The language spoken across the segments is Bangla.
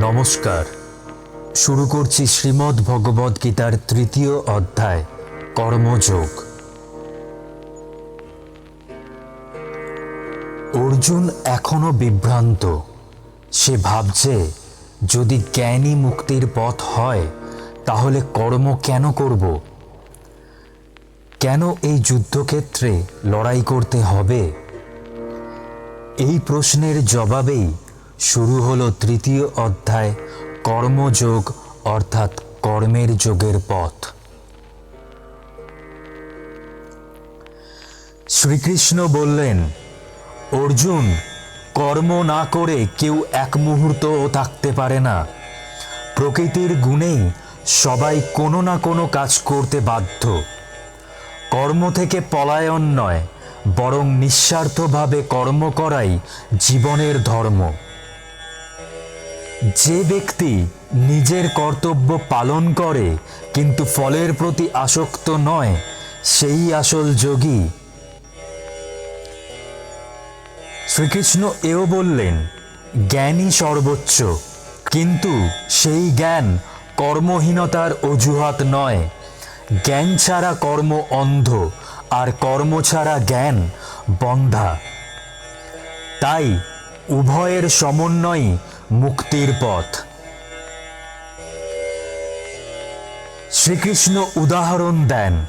নমস্কার। শুরু করছি শ্রীমদ্ ভগবদ গীতার তৃতীয় অধ্যায়, কর্মযোগ। অর্জুন এখনও বিভ্রান্ত। সে ভাবছে, যদি জ্ঞানী মুক্তির পথ হয়, তাহলে কর্ম কেন করব? কেন এই যুদ্ধক্ষেত্রে লড়াই করতে হবে? এই প্রশ্নের জবাবেই শুরু হলো তৃতীয় অধ্যায়, কর্মযোগ অর্থাৎ কর্মের যোগের পথ। শ্রীকৃষ্ণ বললেন, অর্জুন, কর্ম না করে কেউ এক মুহূর্তও থাকতে পারে না। প্রকৃতির গুণেই সবাই কোনো না কোনো কাজ করতে বাধ্য। কর্ম থেকে পলায়ন নয়, বরং নিঃস্বার্থভাবে কর্ম করাই জীবনের ধর্ম। যে ব্যক্তি নিজের কর্তব্য পালন করে, কিন্তু ফলের প্রতি আসক্ত নয়, সেই আসল যোগী। শ্রীকৃষ্ণ এও বললেন, জ্ঞানই সর্বোচ্চ, কিন্তু সেই জ্ঞান কর্মহীনতার অজুহাত নয়। জ্ঞান ছাড়া কর্ম অন্ধ, আর কর্ম ছাড়া জ্ঞান বন্ধা। তাই উভয়ের সমন্বয়ই মুক্তির পথ। শ্রীকৃষ্ণ উদাহরণ দেন,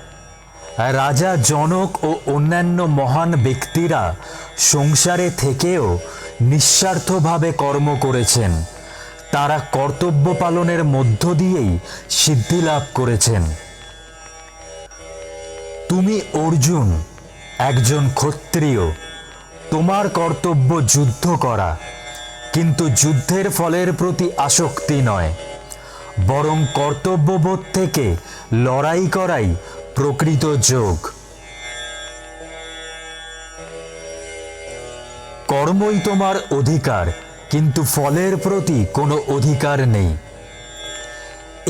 রাজা জনক ও অন্যান্য মহান ব্যক্তিরা সংসারে থেকেও নিঃস্বার্থভাবে কর্ম করেছেন। তারা কর্তব্য পালনের মধ্য দিয়েই সিদ্ধি লাভ করেছেন। তুমি অর্জুন, একজন ক্ষত্রিয়, তোমার কর্তব্য যুদ্ধ করা। কিন্তু যুদ্ধের ফলের প্রতি আসক্তি নয়, বরং কর্তব্যবোধ থেকে লড়াই করাই প্রকৃত যোগ। কর্মই তোমার অধিকার, কিন্তু ফলের প্রতি কোনো অধিকার নেই।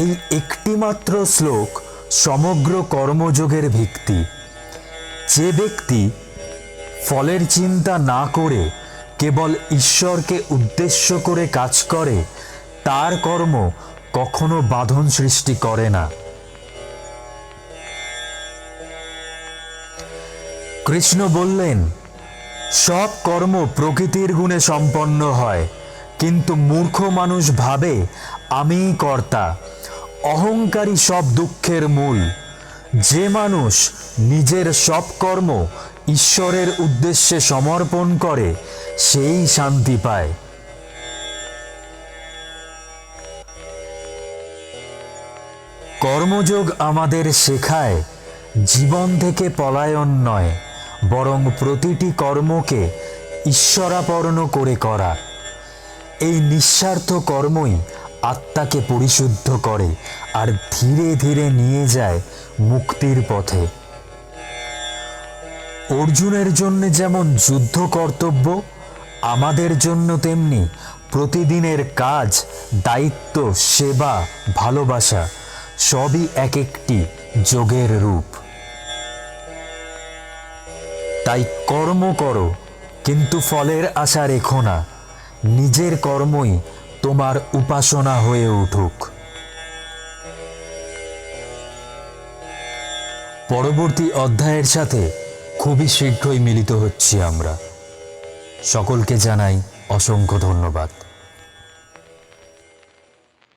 এই একটিমাত্র শ্লোক সমগ্র কর্মযোগের ভিত্তি। যে ব্যক্তি ফলের চিন্তা না করে কেবল ঈশ্বরকে উদ্দেশ্য করে কাজ করে, তার কর্ম কখনো বাঁধন সৃষ্টি করে না। কৃষ্ণ বললেন, সব কর্ম প্রকৃতির গুণে সম্পন্ন হয়, কিন্তু মূর্খ মানুষ ভাবে, আমিই কর্তা অহংকারী সব দুঃখের মূল। যে মানুষ নিজের সব কর্ম ঈশ্বরের উদ্দেশ্যে সমর্পণ করে, সেই শান্তি পায়। কর্মযোগ আমাদের শেখায়, জীবন থেকে পলায়ন নয়, বরং প্রতিটি কর্মকে ঈশ্বরাপর্ণ করে করা। এই নিঃস্বার্থ কর্মই আত্মাকে পরিশুদ্ধ করে আর ধীরে ধীরে নিয়ে যায় মুক্তির পথে। অর্জুনের জন্য যেমন যুদ্ধ কর্তব্য, আমাদের জন্য তেমনি প্রতিদিনের কাজ, দায়িত্ব, সেবা, ভালোবাসা, সবই এক একটি যোগের রূপ। তাই কর্ম করো, কিন্তু ফলের আশা রেখো না। নিজের কর্মই তোমার উপাসনা হয়ে উঠুক। পরবর্তী অধ্যায়ের সাথে খুবই শীঘ্রই মিলিত হচ্ছি আমরা। সকলকে জানাই অসংখ্য ধন্যবাদ।